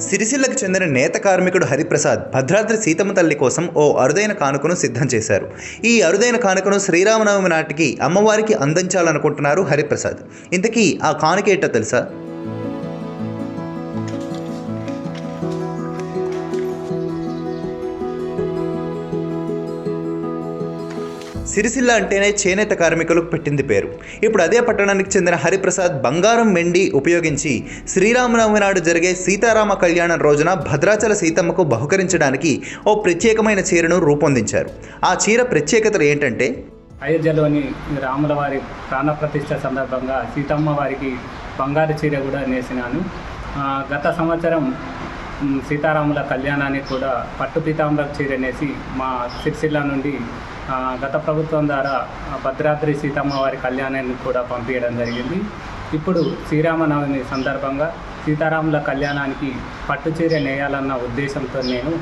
సిరిసిల్లకు చెందిన నేత కార్మికుడు హరిప్రసాద్ భద్రాద్రి సీతమ్మ తల్లి కోసం ఓ అరుదైన కానుకను సిద్ధం చేశారు. ఈ అరుదైన కానుకను శ్రీరామనవమి నాటికి అమ్మవారికి అందించాలనుకుంటున్నారు హరిప్రసాద్. ఇంతకీ ఆ కానుక ఏంటో తెలుసా? సిరిసిల్ల అంటేనే చేనేత కార్మికులకు పెట్టింది పేరు. ఇప్పుడు అదే పట్టణానికి చెందిన హరిప్రసాద్ బంగారం వెండి ఉపయోగించి శ్రీరామనవమి నాడు జరిగే సీతారామ కళ్యాణం రోజున భద్రాచల సీతమ్మకు బహుకరించడానికి ఓ ప్రత్యేకమైన చీరను రూపొందించారు. ఆ చీర ప్రత్యేకతలు ఏంటంటే? అయోధ్యలోని రాముల వారి ప్రాణప్రతిష్ఠ సందర్భంగా సీతమ్మ వారికి బంగారు చీర కూడా నేసినాను. గత సంవత్సరం సీతారాముల కళ్యాణానికి కూడా పట్టు పీతాంబర చీర నేసి మా సిరిసిల్ల నుండి గత ప్రభుత్వం ద్వారా భద్రాద్రి సీతమ్మ వారి కళ్యాణాన్ని కూడా పంపించడం జరిగింది. ఇప్పుడు శ్రీరామనవమి సందర్భంగా సీతారాముల కళ్యాణానికి పట్టు చీర నేయాలన్న ఉద్దేశంతో నేను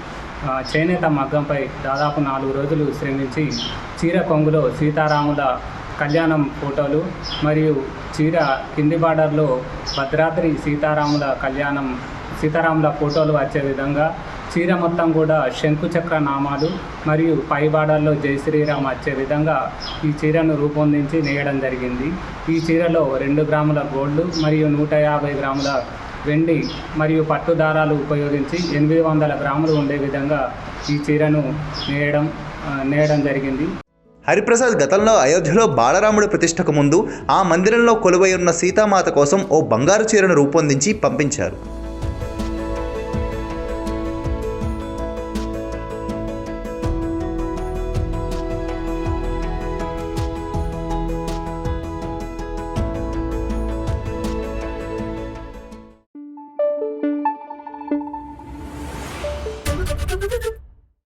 చేనేత మగ్గంపై దాదాపు నాలుగు రోజులు శ్రమించి చీర కొంగులో సీతారాముల కళ్యాణం ఫోటోలు మరియు చీర కింది బార్డర్లో భద్రాద్రి సీతారాముల కళ్యాణం సీతారాముల ఫోటోలు వచ్చే విధంగా చీర మొత్తం కూడా శంకుచక్ర నామాలు మరియు పైబాడల్లో జై శ్రీరామ్ వచ్చే విధంగా ఈ చీరను రూపొందించి నేయడం జరిగింది. ఈ చీరలో రెండు గ్రాముల గోల్డ్ మరియు నూట యాభై గ్రాముల వెండి మరియు పట్టు దారాలు ఉపయోగించి ఎనిమిది వందల గ్రాములు ఉండే విధంగా ఈ చీరను నేయడం నేయడం జరిగింది. హరిప్రసాద్ గతంలో అయోధ్యలో బాలరాముడి ప్రతిష్టకు ముందు ఆ మందిరంలో కొలువై ఉన్న సీతామాత కోసం ఓ బంగారు చీరను రూపొందించి పంపించారు.